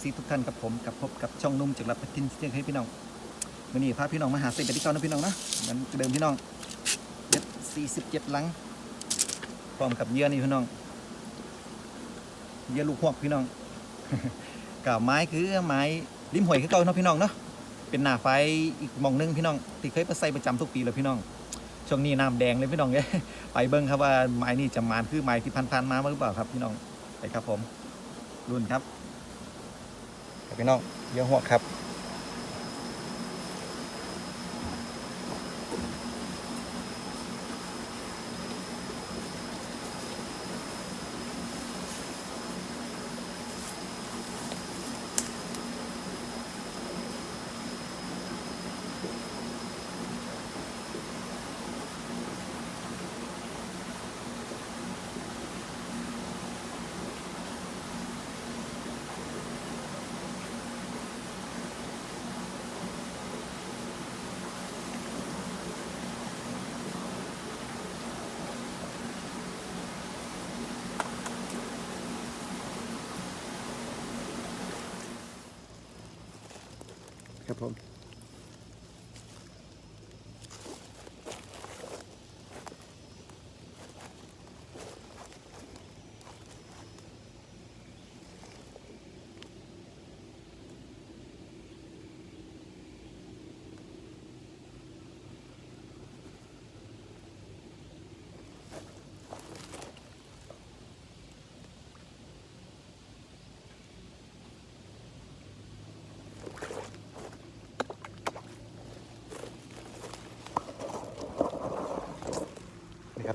น้องสวัสดีทุกท่านกับผมกับพบกับช่องนุ่มจากรับพัทินเสียงให้พี่น้องวันนี้พาพี่น้องมาหาเศษแบบที่เก่านะพี่น้องนะมันเดิมพี่น้องเด็ด47หลังพร้อมกับเยื่อนี่พี่น้อง เยื่อลูกหวกพี่น้องกับไม้คือไม้ริมห้วยคือเก่าเนาะพี่น้องเนาะเป็นหน้าไฟอีกมองหนึงพี่น้องที่เคยไปใส่ประจำทุกปีเลยพี่น้องช่วงนี้น้ำแดงเลยพี่น้องเอ้ยไปเบิ้งครับว่าไม้นี่จะมานคือไม้ที่พันๆมาหรือเปล่าครับพี่น้องไปครับผมรุ่นครับ พี่น้องเยอะหัวครับ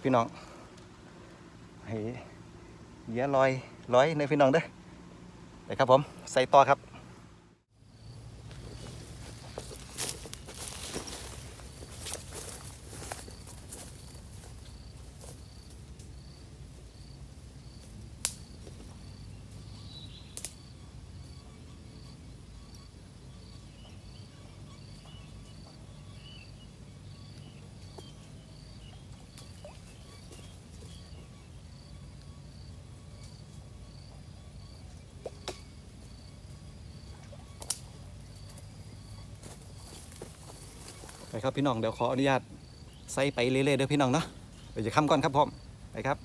พี่น้องให้เยอะลอยลอยในพี่น้องเด้อไปครับผม ใส่ต่อครับ ไปครับพี่น้องเดี๋ยวขออนุญาตใส่ไปเรื่อยๆเด้อพี่น้องเนาะเดี๋ยวจะค้ำก่อนครับผมไปครับค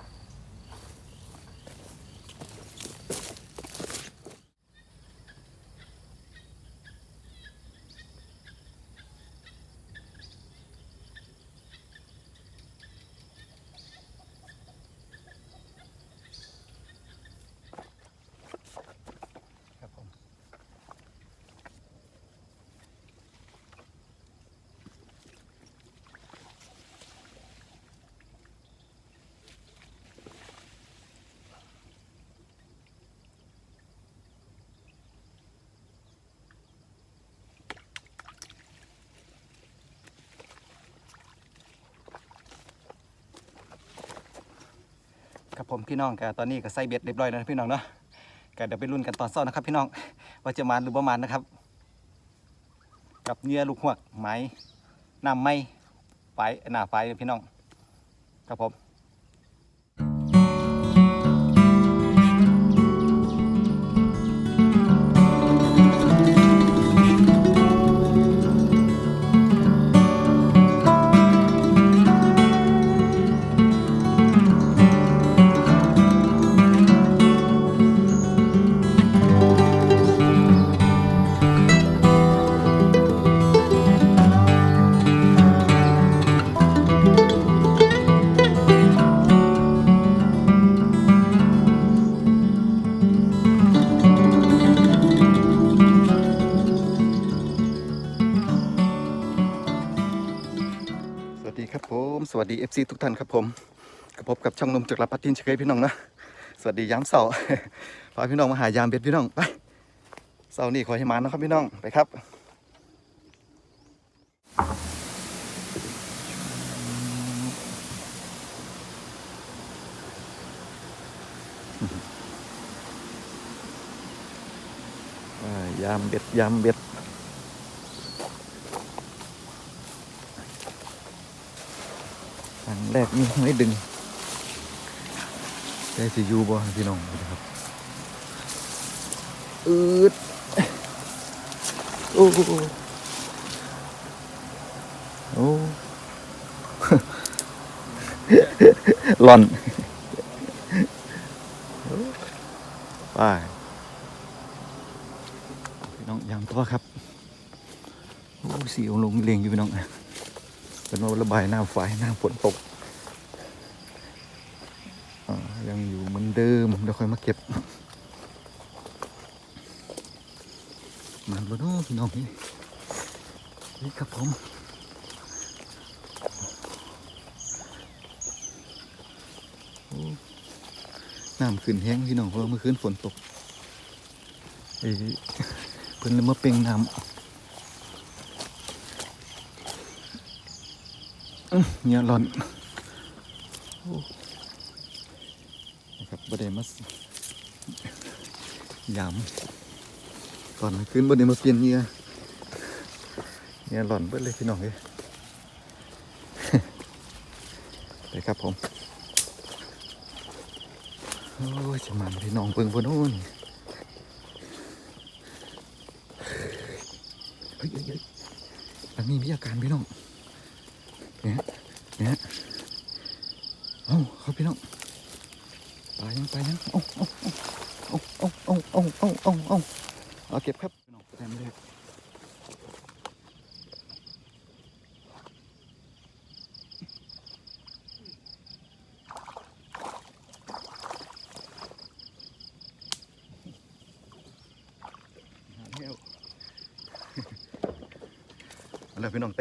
รับ ครับผมพี่น้องกตอนนี้ก็ใส่เบ็ดเรียบร้อยแล้วพี่น้องเนาะก็เดี๋ยวไปรุ่นกันตอนเช้านะครับ พี่น้องว่าจะมาหรือประมาณนะครับ กับเนื้อลูกหวกไม้น้ำไม้ไฟหน้าไฟพี่น้องครับผม สวัสดี FC ทุกท่านครับผมกับพบกับช่องนมจากรพัฒทินเชยพี่น้องนะสวัสดีย้ำเสาร์พาพี่น้องมาหายามเบ็ดพี่น้องไปเสาร์นี้ขอให้มานะครับพี่น้องไปครับยามเบ็ดยามเบ็ด ครั้งแรกนี่ไม่ดึงได้สิยูบ่พี่น้องนะครับอืดโอ้โหโอ้หล่อนไปพี่น้องยามต่อครับ โอ้สีองลงเลียงอยู่พี่น้อง เป็นว่าระบายน้ำฝายน้ำฝนตกยังอยู่เหมือนเดิมเดี๋ยวค่อยมาเก็บมันบ่เน้อพี่น้องนี่นี่ครับผมน้ำขึ้นแห้งพี่น้องเพราะเมื่อคืนฝนตกเอ้ยเพิ่นเลยมาเป่งน้ำอื้อ เนี่ยร้อนนะครับบ่ได้มาสยามตอนขึ้นบ่ได้มาเปลี่ยนเงื่อเนี่ยร้อนเบิดเลยพี่น้องเอ้ยไปครับผม โอ้ยจะมันพี่น้องเพิ่งบนโน้นเฮ้ยเฮ้ยเฮ้ยอันนี้มีอาการพี่น้อง เนี่ยเนี่ยเอ้าเขาพี่น้องไปยังไปยังเอ้าเอ้าเอ้าเอ้าอ้าอ้าอ้าเอาเก็บครับ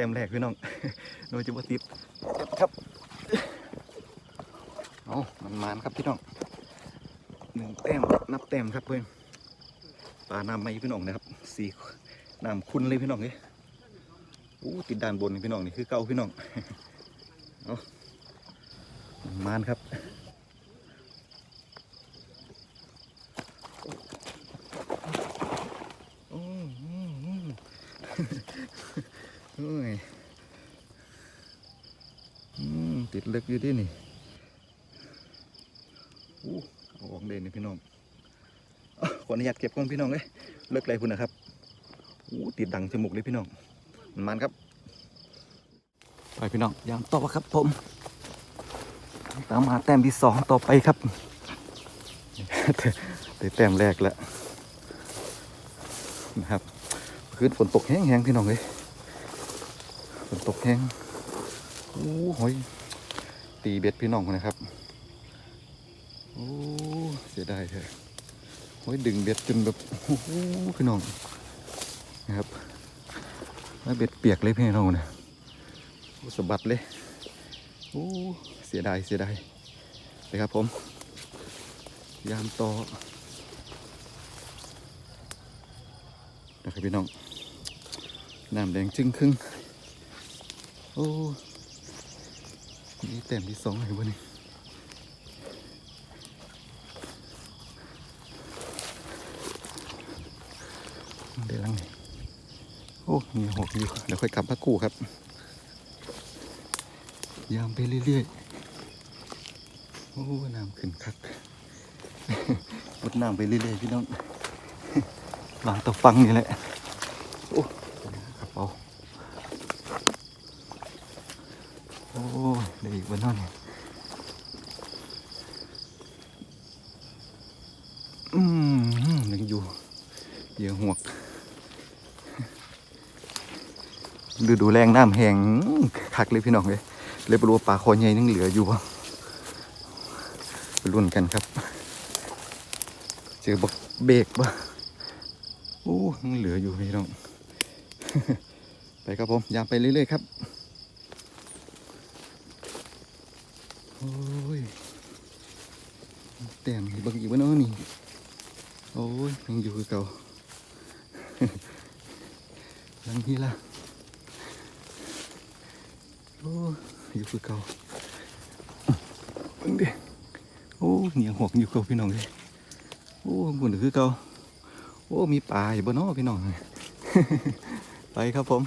ต็มแรกพี่น้องโดยจุบติดเก็บครับเอามันมานครับพี่น้องหนึ่งแต้มนับแต้มครับเพื่อนปลาน้ำไม่พี่น้องนะครับสีน้ำคุณเลยพี่น้องเลยอู้ติดด้านบนพี่น้องนี่คือเก่าพี่น้องเอามันมานครับโอ้โห เฮ้ยอืมติด เล็กอยู่ที่นี่อู้เอาออกเด่นนี่พี่น้องอขออนุญาตเก็บก่อนพี่น้องเลยเลิกไรพุ่นนะครับอู้ติดดังจมูกเลยพี่น้อง มันมันครับ ไปพี่น้องยามต่อครับผม ตามหาแต้มที่สองต่อไปครับได้แต้มแรกแล้วนะครับคืนฝนตกแห้งๆพี่น้องเลยฝนตกแห้งโอ้โหย ตีเบ็ดพี่น้องนะครับ โอ้เสียดายเถอะโอ้ยดึงเบ็ดจนแบบโอ้โหพี่น้องนะครับแล้วเบ็ดเปียกเลยพี่น้องนะสะบัดเลยโอ้เสียดายเสียดายเลยครับผม ยามต่อนะครับพี่น้องน้ำแดงจึงครึ่งโอ้ นี่แต้มที่สองเลยวะนี่เดี๋ยวลังนี่โอ้มีหกอยู่เดี๋ยวค่อยกลับมากู้ครับ ยามไปเรื่อยๆ โอ้น้ำขึ้นคักลดน้ำไปเรื่อยๆ พี่น้องหลังตะฟังนี่แหละ โอ้กระเป๋า โอ้ได้อีกวันนั่นอืมยังอยู่เยอะหวกฤดูแรงน้ำแห้งคักเลยพี่น้องเลยเลยปรู้ว่าปลาคอใหญ่ยังเหลืออยู่บ่ไปรุ่นกันครับ เจอบักเบรกบ่โอ้ยังเหลืออยู่พี่น้อง ไปครับผมยามไปเรื่อยๆครับ โอ้ยแต้มอีกบักอีกวะเนาะนี่ โอ้ยยังอยู่คือเก่า ลังที่ละโอ้ยอยู่คือเก่าเบิ่งดิโอ้เหนียงหวกอยู่เก่า พี่น้องเลยโอ้บุญคือเก่าโอ้มีปลาอยู่บนน้อพี่น้องไปครับผม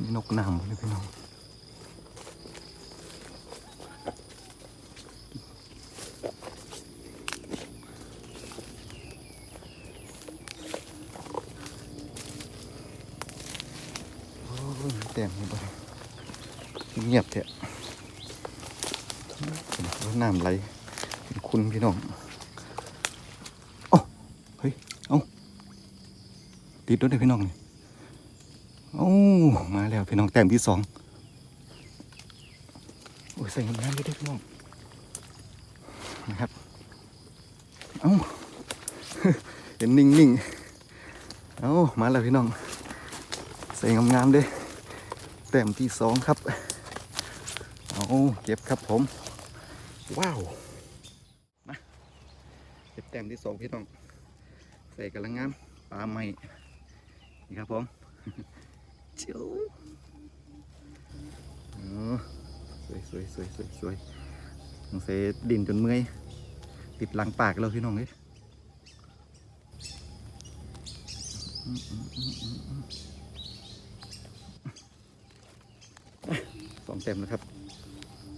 มีนกน้ำเลยพี่น้อง โอ้ยเต็มเลยบ่เงียบเถอะน้ำไหลเป็นคุณพี่น้องโอ้เฮ้ย เอาติดด้วยเด้พี่น้องนี่โอ้มาแล้วพี่น้องแต้มที่สองโอ้ยใส่งามๆเลยเด้อพี่น้องนะครับ เอ้าเห็นนิ่งๆเอ้ามาแล้วพี่น้อง ใส่งามๆเด้อแต้มที่สองครับ เอาเก็บครับผม ว้าวมาเก็บแต้มที่สองพี่น้องใส่กำลังงามปลาใหม่นี่ครับผมเจียวอ๋อสวยสวยสวยสวยสวยสงสัยดินจนเมื่อยติดหลังปากแล้วพี่น้องเอ้ยอืมอืมอืมอืมอืมอะสองเต็มนะครับมั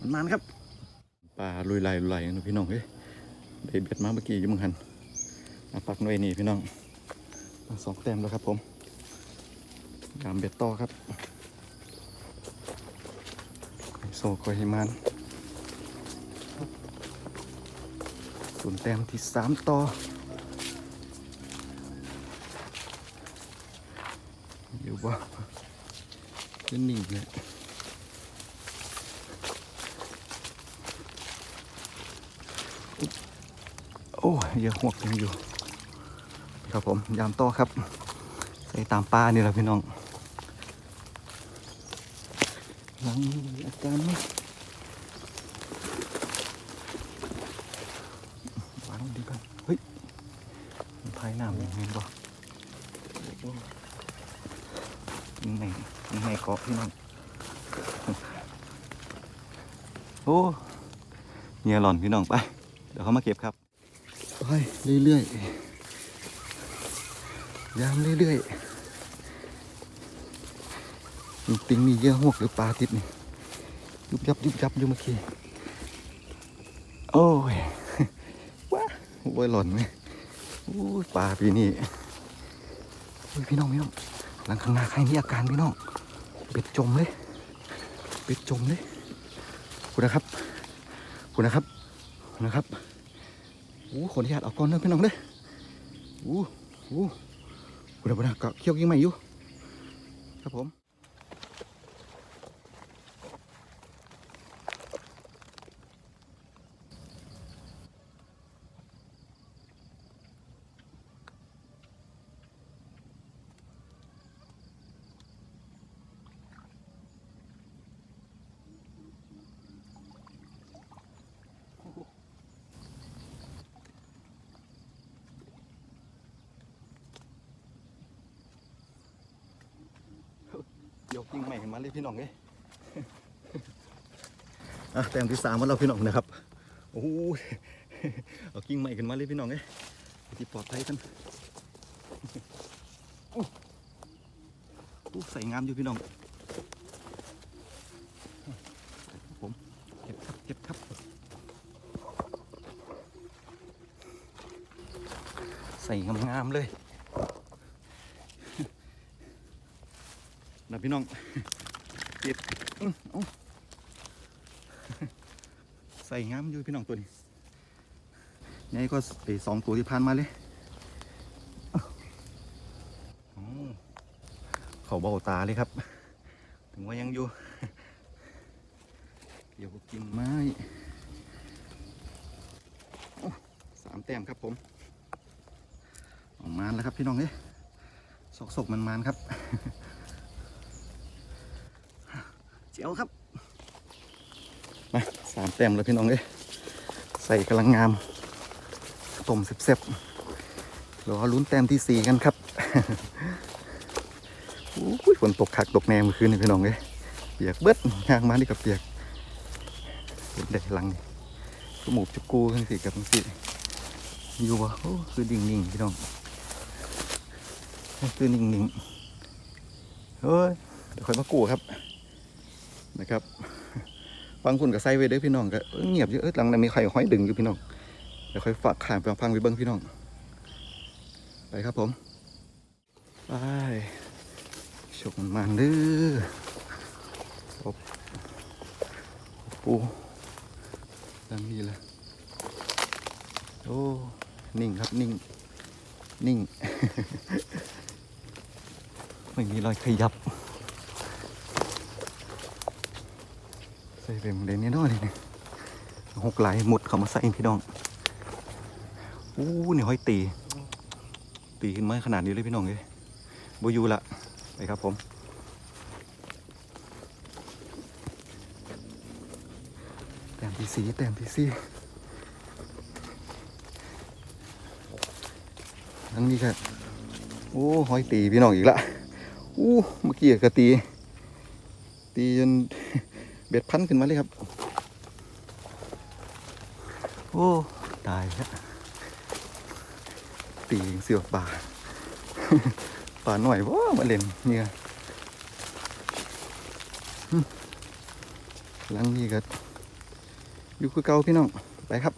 นมันครับปลาลุยไหลลุยไหลนะพี่น้องเอ้ยเด็ดเบ็ดมาเมื่อกี้อยังมึงหันเอาปักหน่วยนี่พี่น้องสองเต็มแล้วครับผมยามเบ็ดต่อครับโซโคอยฮิมานส่วนแต้มที่สามต่ออยู่บ่จะนิ่งเลย อ้ยเยอะหวกยังอยู่ ครับผมยามต่อครับ ใส่ตามปลานี่แหละพี่น้องหลังมีอาการไหมวางดีกันเฮ้ยมันพายน้ำยังไงบ่ยังไงยังไงเกาะพี่น้องโอ้เงียหล่อนพี่น้องไป เดี๋ยวเขามาเก็บครับ ไปเรื่อยๆยามเรื่อยๆมีติงมีเยื่อหวกหรือปลาติดนี่ยุบยับยุบยับอยู่เมื่อกี้โอ้ยว้าโอ้ยหล่นไหมโอ้ปลาปีนี้พี่น้องพี่น้องหลังข้างหน้าใครมีอาการพี่น้องเป็ดจมเลยเป็ดจมเลยคุณนะครับคุณนะครับคุณนะครับ อ้ขออนุญาตออกก่อนเนื้อพี่น้องเลยโอ้โหบุญบุญก็เขี้ยวยิ่งใหม่อยู่ครับผม ยกยิ่งใหม่ขึ้นมาเลยพี่น้องเอ้ยอะแต้มที่สามมาแล้วพี่น้องนะครับโอ้โหเอากิ่งใหม่ขึ้นมาเลยพี่น้องเอ้ยที่ปลอดภัยกันโอ้ใส่งามอยู่พี่น้องผมเก็บครับเก็บครับใส่งามๆเลย นะ พี่น้องเก็บใส่งามอยู่พี่น้องตัวนี้นี่ก็ไอสองตัวที่ผ่านมาเลยเขาเบาตาเลยครับ ถึงว่ายังอยู่ เดี๋ยวกินไม้สามแต้มครับผมออกมาแล้วครับพี่น้องเอ้ยสกสกมันมันๆครับ เจียวครับ มาสามแต้มแล้วพี่น้องเอ้ยใส่กำลังงามต้มเซ็บๆรอลุ้นแต้มที่สี่กันครับโอ้ยฝนตกขักตกแนมเมื่อคืนนี่พี่น้องเอ้ยเปียกเบิดงางมานี่กับเปียกเห็นได้หลังนี่จมูจุกกูทั้งสี่กับทั้งสี่อยู่วะโอ้คือดิ่งนิ่งๆพี่น้องคือนิ่งนิ่งๆเฮ้ยเดี๋ยวค่อยมากู้ครับ ฟังคุณกับไซเวเด้อพี่น้องก็เงียบอยู่เออหลังนั้นมีใครห้อยดึงอยู่พี่น้องเดี๋ยวค่อยฝากขามไปฟังไปเบิ้งพี่น้อง ไปครับผมไปชกมันมันเด้ออบปูดังนี้ละโอ้นิ่งครับนิ่งนิ่ง ไม่มีรอยขยับ ใส่เป็นเดนนี่น้อยนี่หกไหลหมดเขามาใส่พี่น้องอู้นี่ห้อยตี ตีขึ้นมาขนาดนี้เลยพี่น้องเลยบอยูละไปครับผมแต้มที่สีแต้มที่สีอันนี้ครับโอ้ห้อยตีพี่น้องอีกละอู้เมื่อกี้ก็ตี ตีจน เบ็ดพันขึ้นมาเลยครับ โอ้ ตายแล้วตีเสือป่าป่าหน่อยว่ามาเล่นเนี่ยลังนี้ก็อยู่คือเก่าพี่น้อง ไปครับ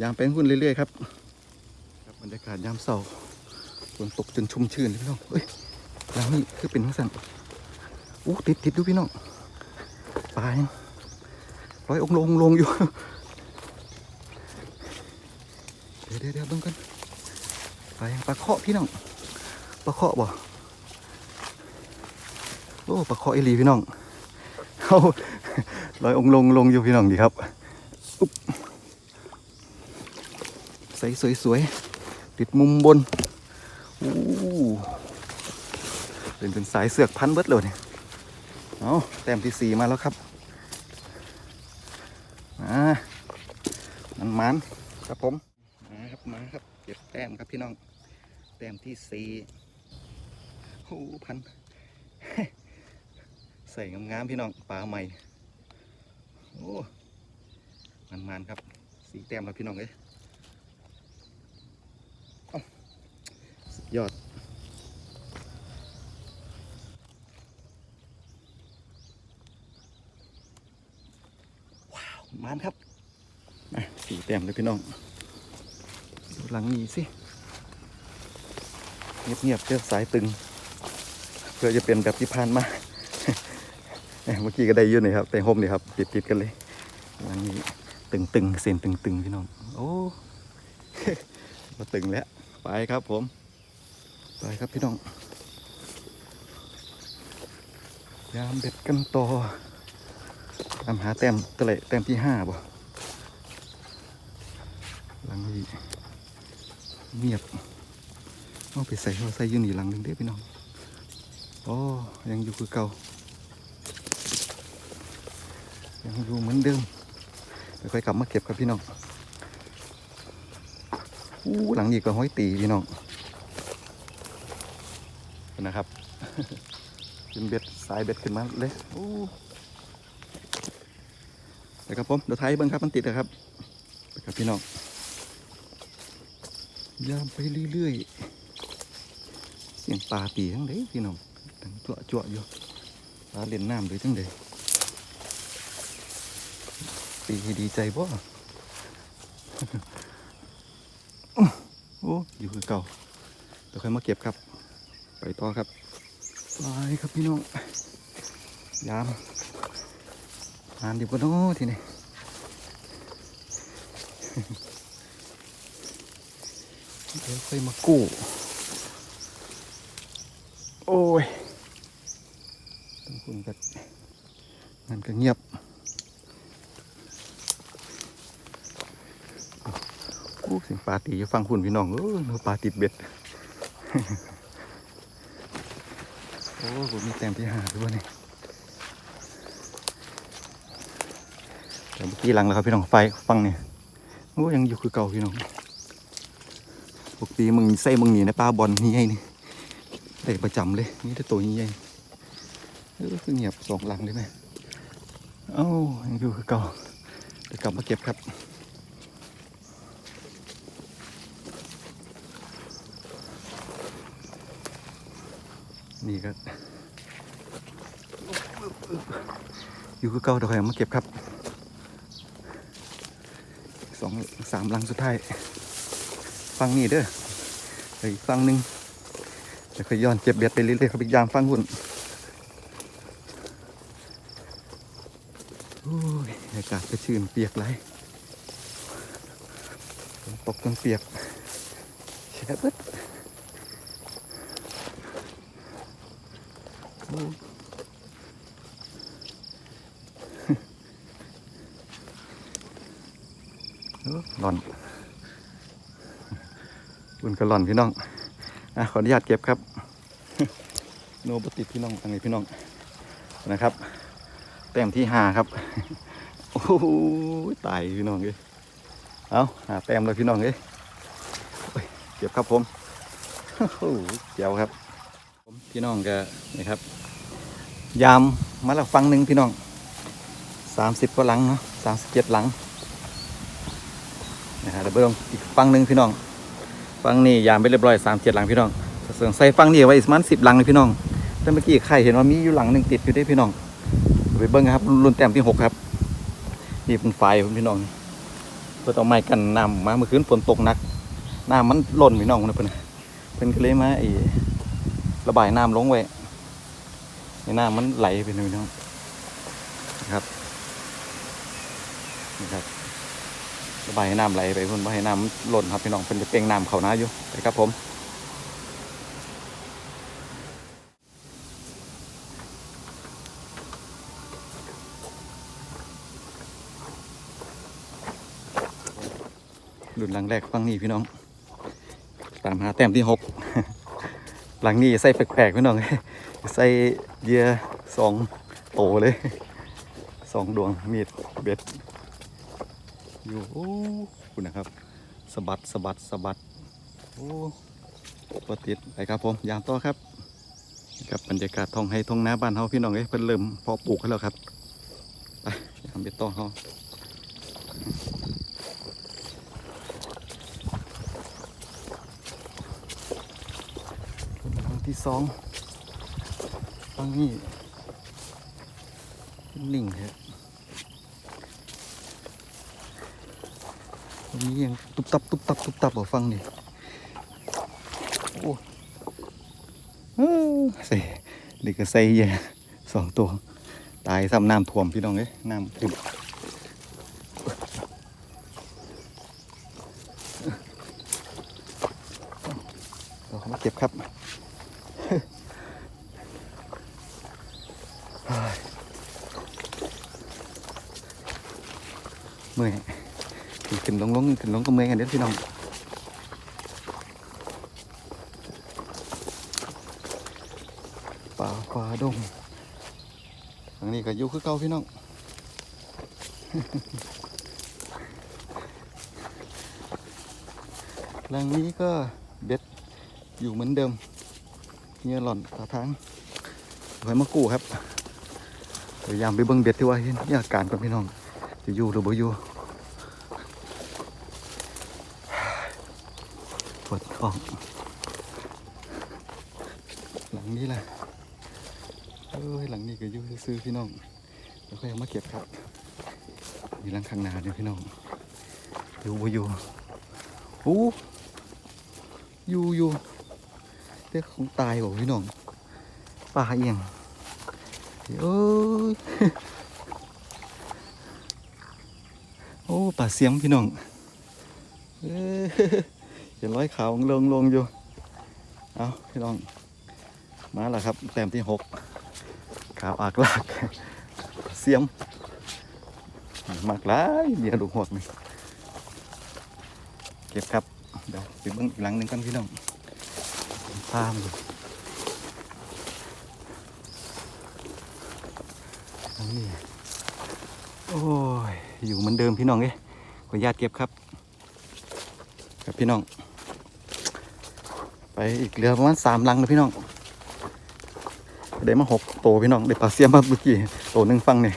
ยามเป็นหุ้นเรื่อยๆครับครับบรรยากาศยามเสาร์ฝนตกจนชุ่มชื่นพี่น้องเอ้ยลังนี้คือเป็นทั้งสั่นอู้ติดติดดูพี่น้อง ปลายังร้อยองลงลงอยู่ เดี๋ยวเดี๋ยวเดี๋ยวเบิ่งกันปลายังปลาเคาะพี่น้องปลาเคาะบ่โอ้ปลาเคาะอีหลีพี่น้องเอาร้อยองลงลงอยู่พี่น้องดีครับใส่สวยๆติดมุมบนอู้เป็นเป็นสายเสือกพันเบิดเลยเนี่ยเอาแต้มที่สี่มาแล้วครับมา มันครับผมมาครับมาครับเก็บแต้มครับพี่น้อง แต้มที่สี่โอ้พัน ใส่งามๆพี่น้องปลาใหม่โอ้มันมันครับ สีแต้มแล้วพี่น้องเอ้ยเอ้าสุดยอดมานครับ สีแต้มเลยพี่น้องดูหลังนี้สิ เงียบๆเจอสายตึง เพื่อจะเป็นแบบที่ผ่านมา เมื่อกี้ก็ได้อยืนเลยครับแต่ห่มนี่ครับ ติดๆกันเลยหลังนี้ตึงๆเส้นตึงๆพี่น้อง โอ้มาตึงแล้ว ไปครับผม ไปครับพี่น้อง ยามเบ็ดกันต่อตามหาแต้มตะเลแต้มที่ห้าบ่ หลังนี้เงียบเอาไปใส่เอาใส่ยูนี่หลังหนึ่งเด้พี่น้องโอ้ยังอยู่คือเก่า ยังอยู่เหมือนเดิมเดี๋ยวค่อยกลับมาเก็บครับพี่น้องอู้หลังนี้ก็ห้อยตีพี่น้องนะครับเป็นเบ็ดสายเบ็ดขึ้นมาเลยอู้ไปครับผมเดี๋ยวไทยเบิ้งครับมันติดนะครับไปครับพี่น้อง ยามไปเรื่อยๆ เสียงปลาตีทั้งเด้พี่น้องทั้งจั่วจั่วอยู่ปลาเล่นน้ำเลยทั้งเด้ตีให้ดีใจบ่โอ้อยู่คือเก่าเดี๋ยวค่อยมาเก็บครับ ไปต่อครับไปครับพี่น้องยามงานดีปะเนาะทีนี้ เดี๋ยวค่อยมากู้ โอ้ยต้องคุณก็งานก็เงียบกู้สียงปลาตีอยู่ฟังคุณพี่น้องเออปลาติดเบ็ด โอ้ผมมีแต้มที่หาด้วยนี่แต่เมื่อกี้หลังแล้วครับพี่น้องไฟฟังเนี่ยโอ้ยังอยู่คือเก่าพี่น้อง ปกติมึงใส่มึงหนีในปลาบอลนี่ไงนี่ได้ประจำเลยนี่ได้ตัวใหญ่ๆเออคือเงียบสองหลังเลยไหมเอ้ายังอยู่คือเก่าเดี๋ยวกลับมาเก็บครับนี่ก็อยู่คือเก่าเดี๋ยวมาเก็บครับสองสามลังสุดท้าย ฟังนี่เด้อเดี๋ยวอีกฟังหนึ่งจะค่อยย้อนเก็บเบ็ดไปเรื่อยๆครับอีกอย่างฟังหุ่นโอ้ยอากาศก็ชื้นเปียกไรตกจนเปียกแช่เบิด โอ้เออหล่อนบุญ กระหล่อนพี่น้องอะขออนุญาตเก็บครับ โนบติดพี่น้องทางนี้พี่น้องนะครับ แต้มที่ห้าครับ โอ้โหตายพี่น้องเลยเอาหาแต้มเลยพี่น้องเลยโอ้ยเก็บครับผมโอ้โหเจ๋วครับผมพี่น้องก็นี่ครับ ยามมาแล้วฟังหนึ่งพี่น้องสามสิบกว่าหลังเนาะสามสิบเจ็ดหลังนะฮะเดี๋ยวไปลองอีกฟังหนึ่งพี่น้อง ฟังนี่ยามไปเรียบร้อยสามเจ็ดหลังพี่น้องเส่วนใส่ฟังนี่ไว้อีกมาณสิบหลังเลยพี่น้อง แต่เมื่อกี้ใครเห็นว่ามีอยู่หลังหนึ่งติดอยู่ได้พี่น้องไปเบิ้งครับรุ่นแต้มที่หกครับนี่เป็นไฟพี่น้องเพื่อต้องไม้กันน้ำมาเมื่อคืนฝนตกหนักน้ำมันหล่นพี่น้องนะเพื่อนเพื่อนก็เลยมาไอ้ระบายน้ำลงไว้ในน้ำมันไหลไปเลยน้องนะครับนะครับ ระบายให้น้ำไหลไปพื่นว่าให้น้ำหล่นครับพี่น้องเป็นจะเป่งน้ำเขาน้าอยู่ไปครับผมหลุนหลังแรกฟังนี่พี่น้อง ตามหาแต้มที่หกหลังนี้ใส่แปลกๆพี่น้องใส่เยื่อสองโตเลยสองดวงมีดเบ็ด อยู่โอ้คุณนะครับสะบัดสะบัดสะบัดโอ้ปติดไปครับผมยามต่อครับกับบรรยากาศท้องให้ท้องน้าบ้านเฮาพี่น้องเอ้ยเพิ่นเริ่มพอปลูกกันแล้วครับไปยามเบ็ดต่อเฮาครั้งที่สองฟังนี่นิ่งครับ ตรง นี้ยังตุบตับตุบตับตุบตับบ่ฟังนี่โอ้เอ้อใส่เด็กก็ใส่เหี้ยสองตัว ตายซ้ำน้ำท่วมพี่น้องเอ้ยน้ำท่วมเราเข้ามาเก็บครับ เมื่อย ขึ้นลงลงขึ้นลงก็เมื่อยกันเด็ดพี่น้องป่าป่าดงทางนี้ก็อยู่คือเก่าพี่น้องหลังนี้ก็เบ็ดอยู่เหมือนเดิมเงี้ยหล่อนตาทางไว้มากู้ครับพยายามไปเบิ่งเบ็ดที่ว่าเห็นอาการก่อนพี่น้องจะอยู่หรือบ่อยู่ ปวดท้องหลังนี้แหละเอ้ยหลังนี้ก็อยู่ซื้อพี่น้องแล้วก็ยังมาเก็บครับมีหลังข้างหน้าเนี่ยพี่น้องอยู่บ่อยู่โอ้อยู่อยู่เด็กของตายบ่พี่น้องป่าเอียงเอ้ยโอ้ป่าเสียมพี่น้องเอ้ย เห็นร้อยขาวลงลงอยู่ เอาพี่น้อง มาแล้วครับ แต้มที่หกขาวอากลาก เสียม มากหลายเบียร์ลูกหวกนี่แกก็บครับ เดี๋ยวไปเบิ้งอีกหลังหนึ่งกันพี่น้องพามดูนี้โอ้ย อยู่เหมือนเดิมพี่น้องเอ้ยขออนุญาตเก็บครับ ครับพี่น้อง ไปอีกเรือประมาณสามลังนะพี่น้องได้มาหกโตพี่น้องได้ปลาเสียมมาเมื่อกี้โตหนึ่งฟังเนี่ย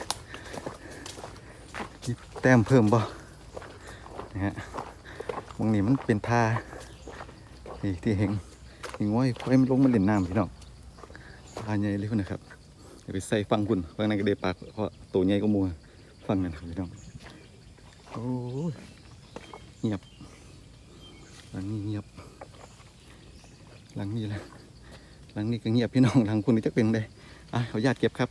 มีแต้มเพิ่มบ่นะฮะวงนี้มันเป็นท่านี่ที่เห็นหิงไว้ไว้มันลงมาเล่นน้ำพี่น้องปลาใหญ่เลยพุ่นะครับเดี๋ยวไปใส่ฟังคุณฟังนั้นก็ได้ปลาเพราะตัวใหญ่ก็มัวฟังนั่นครับพี่น้องโอ้เงียบ หลังนี้เงียบ หลังนี้แหละหลังนี้ก็เงียบพี่น้องหลังคุณนี่จะเป็นไงอะขออนุญาตเก็บครับ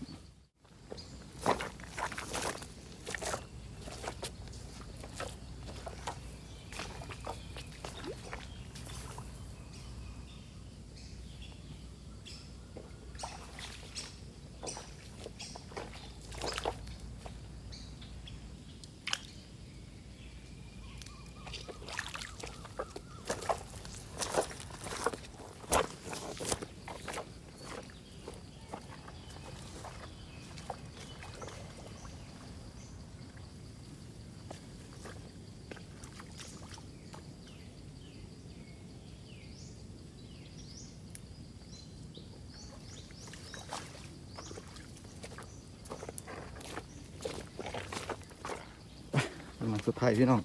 สุดท้ายพี่น้อง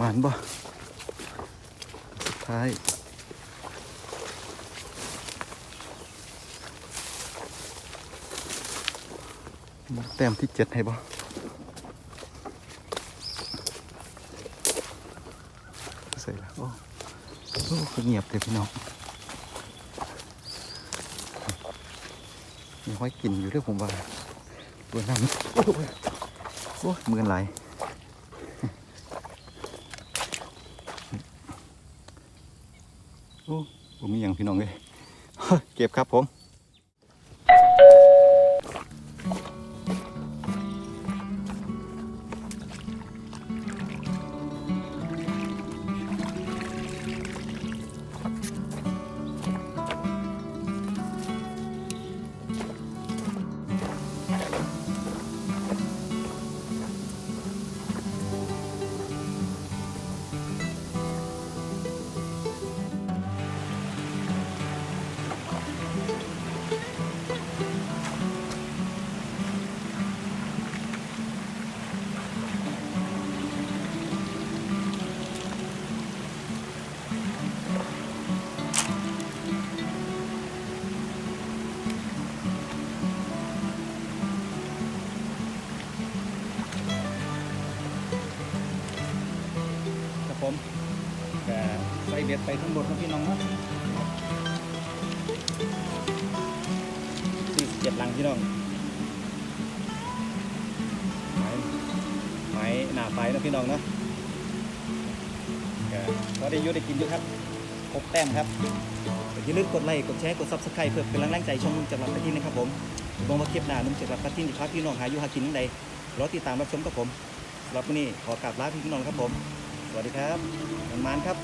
มาณบ่สุดท้ายแต้มที่เจ็ดให้บ่ใส่ล้วโอ้โอ้เงียบเลยพี่น้องมีห้อยกินอยู่ด้วยผมว่า ตัวน้ำโอ้ยโอ้ยมือนไหลโอ้ผมมีอย่างพี่น้องเลยเก็บครับผม เจ็ดไปทั้งหมดครับพี่น้องนะสี่สิบเจ็ดลังพี่น้องไม้ไม้หนาไฟนะพี่น้องเนาะก็พอได้ยุได้กินอยู่ครับครบแต้มครับอย่าลืมกดไลค์กดแชร์กดซับสไครต์เพื่อเป็นกำลังใจช่องนุ่มจักรวรรดิที่นะครับผมบองว่าคลิปหน้านุ่มจักรวรรดิที่จะพาพี่น้องหาอยู่หากินยังไงรอติดตามรับชมกับผมสำหรับวันนี้ขอกราบลาพี่น้องครับผม สวัสดีครับมันมานครับ